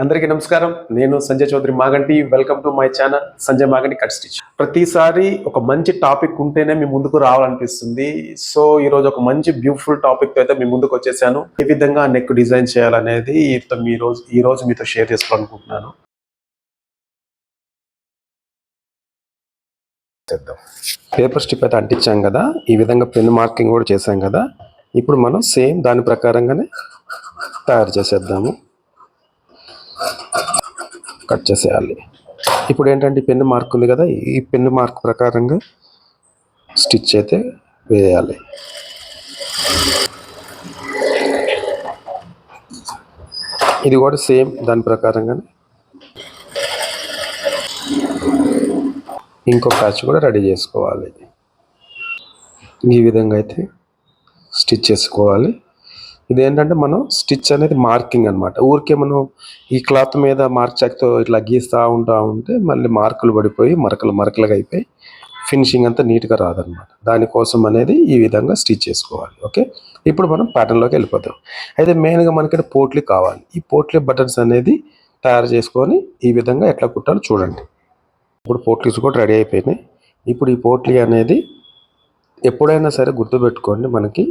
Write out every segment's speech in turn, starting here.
అందరికీ నమస్కారం. నేను Sanjay Chaudhari Maganti. Welcome to my channel Sanjay Maganti cut stitch ప్రతిసారి ఒక మంచి టాపిక్ ఉంటేనే మీ ముందుకు రావాలనిపిస్తుంది. సో ఈరోజు ఒక మంచి బ్యూటిఫుల్ టాపిక్తో అయితే మీ ముందుకు వచ్చేసాను. ఏ విధంగా నెక్ డిజైన్ చేయాలనేది ఈతో మీ రోజు ఈ రోజు మీతో షేర్ చేసుకోవాలనుకుంటున్నాను. పేపర్ స్టిప్ అయితే అంటించాం కదా. ఈ విధంగా పెన్ మార్కింగ్ కూడా చేసాం కదా. ఇప్పుడు మనం సేమ్ దాని ప్రకారంగానే తయారు చేసేద్దాము. కట్ చేసేయాలి. ఇప్పుడు ఏంటంటే పెన్ను మార్క్ ఉంది కదా ఈ పెన్ను మార్క్ ప్రకారంగా స్టిచ్ అయితే వేయాలి. ఇది కూడా సేమ్ దాని ప్రకారంగానే. ఇంకో ప్యాచ్ కూడా రెడీ చేసుకోవాలి. ఈ విధంగా అయితే స్టిచ్ చేసుకోవాలి. ఇది ఏంటంటే మనం స్టిచ్ అనేది మార్కింగ్ అన్నమాట. ఊరికే మనం ఈ క్లాత్ మీద మార్క్ చాక్తో ఇట్లా గీస్తూ ఉంటా ఉంటే మళ్ళీ మార్కులు పడిపోయి మరకలు మరకలుగా అయిపోయి ఫినిషింగ్ అంతా నీట్గా రాదనమాట దానికోసం అనేది ఈ విధంగా స్టిచ్ చేసుకోవాలి. ఓకే? ఇప్పుడు మనం ప్యాటర్న్లోకి వెళ్ళిపోతాం అయితే మెయిన్గా మనకి పోట్లీ కావాలి. ఈ పోట్లీ బటన్స్ అనేది తయారు చేసుకొని ఈ విధంగా ఎట్లా కుట్టాలో చూడండి. ఇప్పుడు పోట్లీస్ కూడా రెడీ అయిపోయినాయి. ఇప్పుడు ఈ పోట్లీ అనేది ఎప్పుడైనా సరే గుర్తుపెట్టుకోండి మనకి.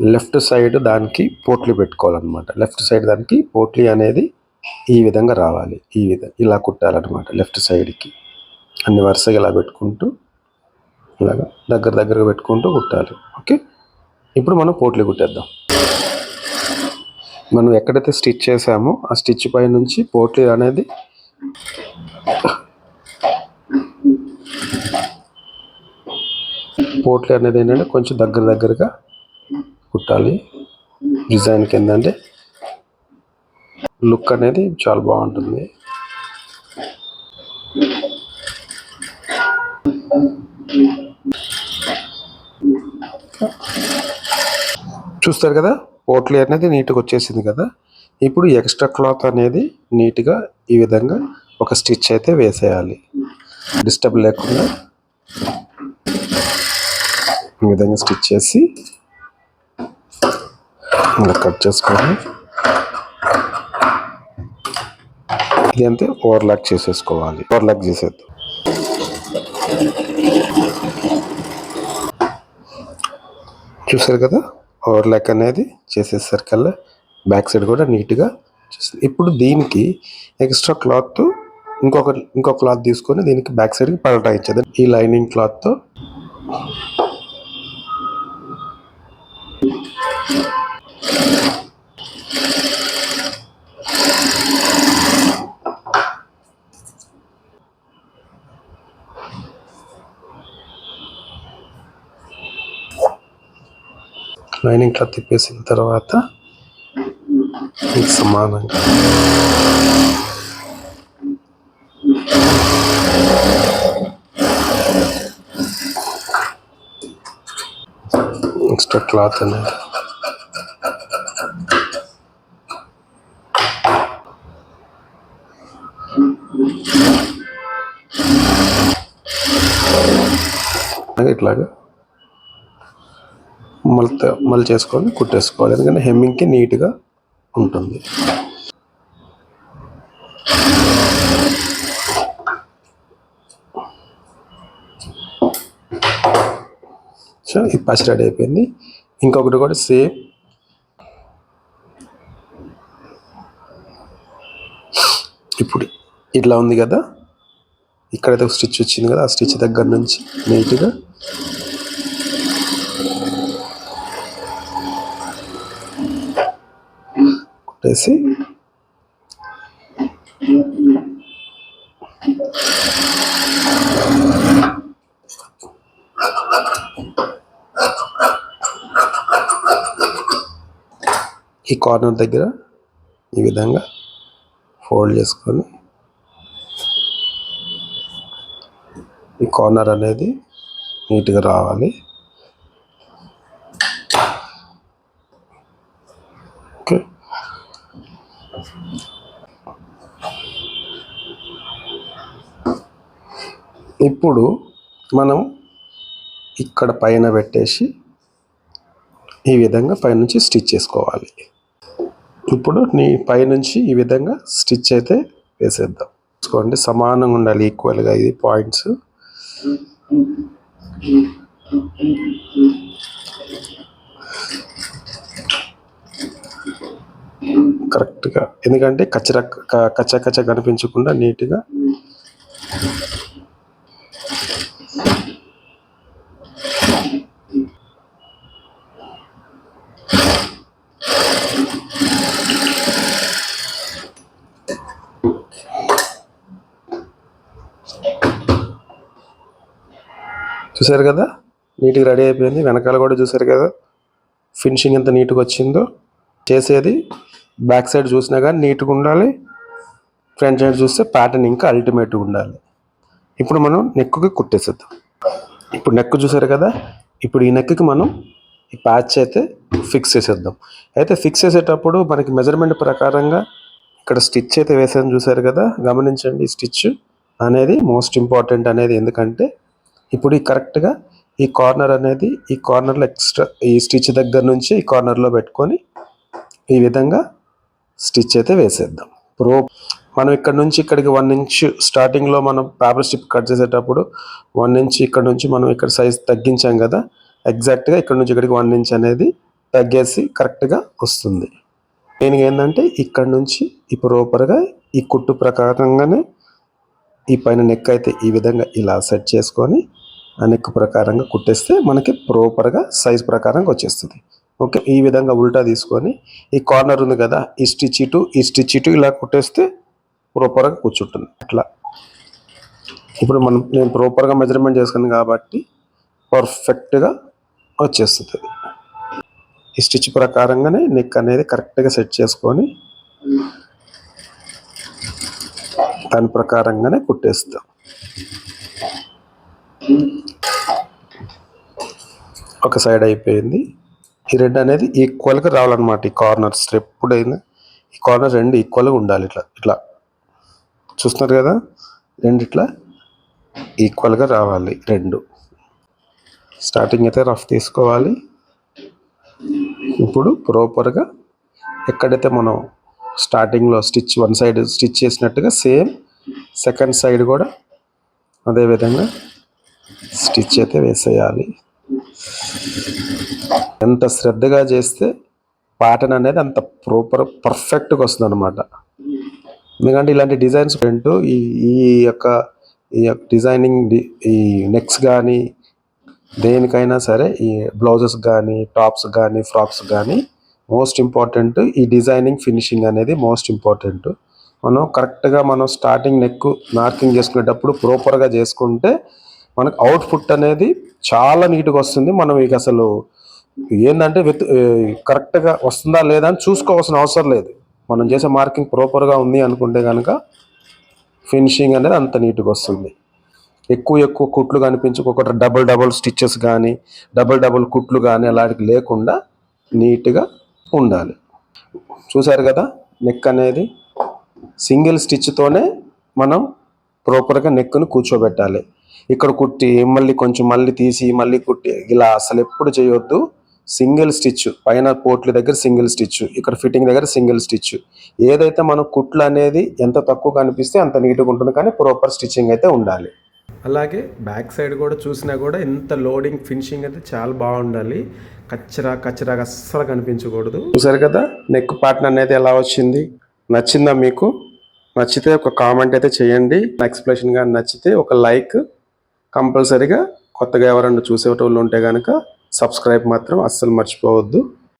లెఫ్ట్ సైడ్ దానికి పోట్లీ పెట్టుకోవాలన్నమాట. లెఫ్ట్ సైడ్ దానికి పోట్లీ అనేది ఈ విధంగా రావాలి. ఈ విధంగా ఇలా కుట్టాలన్నమాట లెఫ్ట్ సైడ్కి. అన్ని వరుసగా ఇలా పెట్టుకుంటూ ఇలాగా దగ్గర దగ్గరగా పెట్టుకుంటూ కుట్టాలి. ఓకే? ఇప్పుడు మనం పోట్లీ కుట్టేద్దాం. మనం ఎక్కడైతే స్టిచ్ చేసామో ఆ స్టిచ్ పై నుంచి పోట్లీ అనేది పోట్లీ అనేది ఏంటంటే కొంచెం దగ్గర దగ్గరగా కుట్టాలి. డిజైన్కి ఏంటంటే లుక్ అనేది చాలా బాగుంటుంది. చూస్తారు కదా పోట్లీ అనేది నీట్గా వచ్చేసింది కదా. ఇప్పుడు ఎక్స్ట్రా క్లాత్ అనేది నీట్గా ఈ విధంగా ఒక స్టిచ్ అయితే వేసేయాలి. డిస్టర్బ్ లేకుండా ఈ విధంగా స్టిచ్ చేసి ఇలా కట్ చేసుకొని ఇది అంతే ఓవర్లాక్ చేసేసుకోవాలి. ఓవర్లాక్ చేసేద్దాం. చూసారు కదా? ఓవర్లాక్ అనేది చేసేసరికల్లా బ్యాక్ సైడ్ కూడా నీట్గా చేస్తుంది. ఇప్పుడు దీనికి ఎక్స్ట్రా క్లాత్ ఇంకొక ఇంకొక క్లాత్ తీసుకొని దీనికి బ్యాక్ సైడ్కి పలటాయించేది ఈ లైనింగ్ క్లాత్తో లైనింగ్ క్లాత్ తిప్పేసిన తర్వాత సమానంగా ఎక్స్ట్రా క్లాత్ అనేది. ఇట్లాగా మళ్ళీ మళ్ళీ చేసుకొని కుట్టేసుకోవాలి. ఎందుకంటే హెమ్మింగ్కి నీట్గా ఉంటుంది. సో ఈ పచ్చి రెడీ అయిపోయింది. ఇంకొకటి కూడా సేమ్. ఇప్పుడు ఇట్లా ఉంది కదా. ఇక్కడైతే ఒక స్టిచ్ వచ్చింది కదా. ఆ స్టిచ్ దగ్గర నుంచి నీట్గా కుట్టేసి ఈ కార్నర్ దగ్గర ఈ విధంగా ఫోల్డ్ చేసుకొని ఈ కార్నర్ అనేది నీట్గా రావాలి. ఇప్పుడు మనం ఇక్కడ పైన పెట్టేసి ఈ విధంగా పైనుంచి స్టిచ్ చేసుకోవాలి. ఇప్పుడు నీ పైనుంచి ఈ విధంగా స్టిచ్ అయితే వేసేద్దాం. చూసుకోండి సమానంగా ఉండాలి ఈక్వల్గా ఇది పాయింట్స్ కరెక్ట్గా ఎందుకంటే కచ్చర క- కచ్చ కచ్చ కనిపించకుండా నీట్గా చూసారు కదా? నీట్గా రెడీ అయిపోయింది. వెనకాల కూడా చూసారు కదా? ఫినిషింగ్ ఎంత నీట్గా వచ్చిందో. చేసేది బ్యాక్ సైడ్ చూసినా కానీ నీట్గా ఉండాలి. ఫ్రంట్ సైడ్ చూస్తే ప్యాటర్న్ ఇంకా అల్టిమేట్గా ఉండాలి. ఇప్పుడు మనం నెక్కుకి కుట్టేసేద్దాం. ఇప్పుడు నెక్ చూసారు కదా? ఇప్పుడు ఈ నెక్కి మనం ఈ ప్యాచ్ అయితే ఫిక్స్ చేసేద్దాం. అయితే ఫిక్స్ చేసేటప్పుడు మనకి మెజర్మెంట్ ప్రకారంగా ఇక్కడ స్టిచ్ అయితే వేసాను చూసారు కదా? గమనించండి స్టిచ్ అనేది మోస్ట్ ఇంపార్టెంట్ అనేది. ఎందుకంటే ఇప్పుడు ఈ కరెక్ట్గా ఈ కార్నర్ అనేది ఈ కార్నర్లో ఎక్స్ట్రా ఈ స్టిచ్ దగ్గర నుంచి ఈ కార్నర్లో పెట్టుకొని ఈ విధంగా స్టిచ్ అయితే వేసేద్దాం. ప్రో మనం ఇక్కడ నుంచి ఇక్కడికి వన్ ఇంచ్ స్టార్టింగ్లో మనం పేపర్ స్టిప్ కట్ చేసేటప్పుడు వన్ ఇంచ్ ఇక్కడ నుంచి మనం ఇక్కడ సైజ్ తగ్గించాం కదా ఎగ్జాక్ట్గా ఇక్కడ నుంచి ఇక్కడికి వన్ ఇంచ్ అనేది తగ్గేసి కరెక్ట్గా వస్తుంది. దీనికి ఏంటంటే ఇక్కడ నుంచి ఈ ప్రోపర్గా ఈ కుట్టు ప్రకారంగానే ఈ పైన నెక్ అయితే ఈ విధంగా ఇలా సెట్ చేసుకొని నెక్ ప్రకారంగా కుట్టేస్తే మనకి ప్రాపర్గా సైజ్ ప్రకారంగా వచ్చేస్తుంది. ఓకే ఈ విధంగా ఉల్టా తీసుకొని ఈ కార్నర్ ఉంది కదా ఈ స్టిచ్ ఇటు ఈ స్టిచ్ ఇటు ఇలా కుట్టేస్తే ప్రాపర్గా కూర్చుంటుంది. అట్లా. ఇప్పుడు మనం నేను ప్రాపర్గా మెజర్మెంట్ చేసుకున్నాను కాబట్టి పర్ఫెక్ట్గా వచ్చేస్తుంది. ఈ స్టిచ్ ప్రకారంగానే నెక్ అనేది కరెక్ట్గా సెట్ చేసుకొని దాని ప్రకారంగానే కుట్టేస్తాం. ఒక సైడ్ అయిపోయింది. ఈ రెండు అనేది ఈక్వల్గా రావాలన్నమాట ఈ కార్నర్స్ ఎప్పుడైనా ఈ కార్నర్ రెండు ఈక్వల్గా ఉండాలి ఇట్లా ఇట్లా. చూస్తున్నారు కదా? రెండు ఇట్లా ఈక్వల్గా రావాలి రెండు. స్టార్టింగ్ అయితే రఫ్ తీసుకోవాలి. ఇప్పుడు ప్రాపర్గా ఎక్కడైతే మనం స్టార్టింగ్లో స్టిచ్ వన్ సైడ్ స్టిచ్ చేసినట్టుగా సేమ్ సెకండ్ సైడ్ కూడా అదే విధంగా స్టిచ్ అయితే వేసేయాలి. ఎంత శ్రద్ధగా చేస్తే ప్యాటర్న్ అనేది అంత ప్రాపర్ పర్ఫెక్ట్గా వస్తుంది అనమాట ఎందుకంటే ఇలాంటి డిజైన్స్ ఏంటో ఈ ఈ యొక్క ఈ యొక్క డిజైనింగ్ ఈ నెక్స్ కానీ దేనికైనా సరే ఈ బ్లౌజెస్ కానీ టాప్స్ కానీ ఫ్రాక్స్ కానీ మోస్ట్ ఇంపార్టెంట్ ఈ డిజైనింగ్ ఫినిషింగ్ అనేది మోస్ట్ ఇంపార్టెంట్ మనం కరెక్ట్గా మనం స్టార్టింగ్ నెక్ మార్కింగ్ చేసుకునేటప్పుడు ప్రాపర్గా చేసుకుంటే మనకు అవుట్పుట్ అనేది చాలా నీట్గా వస్తుంది. మనం ఇక అసలు ఏంటంటే విత్ కరెక్ట్గా వస్తుందా లేదా అని చూసుకోవాల్సిన అవసరం లేదు. మనం చేసే మార్కింగ్ ప్రాపర్గా ఉంది అనుకుంటే కనుక ఫినిషింగ్ అనేది అంత నీట్గా వస్తుంది. ఎక్కువ ఎక్కువ కుట్లు కనిపించుకోకుండా డబుల్ డబుల్ స్టిచ్చెస్ కానీ డబుల్ డబుల్ కుట్లు కానీ అలాంటివి లేకుండా నీట్గా ఉండాలి. చూసారు కదా నెక్ అనేది సింగిల్ స్టిచ్తోనే మనం ప్రాపర్గా నెక్ను కూర్చోబెట్టాలి. ఇక్కడ కుట్టి మళ్ళీ కొంచెం మళ్ళీ తీసి మళ్ళీ కుట్టి ఇలా అసలు ఎప్పుడు చేయొద్దు. సింగిల్ స్టిచ్ పైన పోట్ల దగ్గర సింగిల్ స్టిచ్ ఇక్కడ ఫిట్టింగ్ దగ్గర సింగిల్ స్టిచ్ ఏదైతే మనం కుట్లు అనేది ఎంత తక్కువ కనిపిస్తే అంత నీట్గా ఉంటుంది కానీ ప్రాపర్ స్టిచ్చింగ్ అయితే ఉండాలి. అలాగే బ్యాక్ సైడ్ కూడా చూసినా కూడా ఎంత లోడింగ్ ఫినిషింగ్ అయితే చాలా బాగుండాలి. కచ్చరా కచ్చరాగా అస్సలు కనిపించకూడదు. చూసారు కదా నెక్ పార్ట్నర్ అనేది ఎలా వచ్చింది? నచ్చిందా మీకు? నచ్చితే ఒక కామెంట్ అయితే చేయండి. ఎక్స్ప్లెనేషన్ కానీ నచ్చితే ఒక లైక్ కంపల్సరీగా కొత్తగా ఎవరన్నా చూసేటోళ్ళు ఉంటే కనుక సబ్స్క్రైబ్ మాత్రం అస్సలు మర్చిపోవద్దు.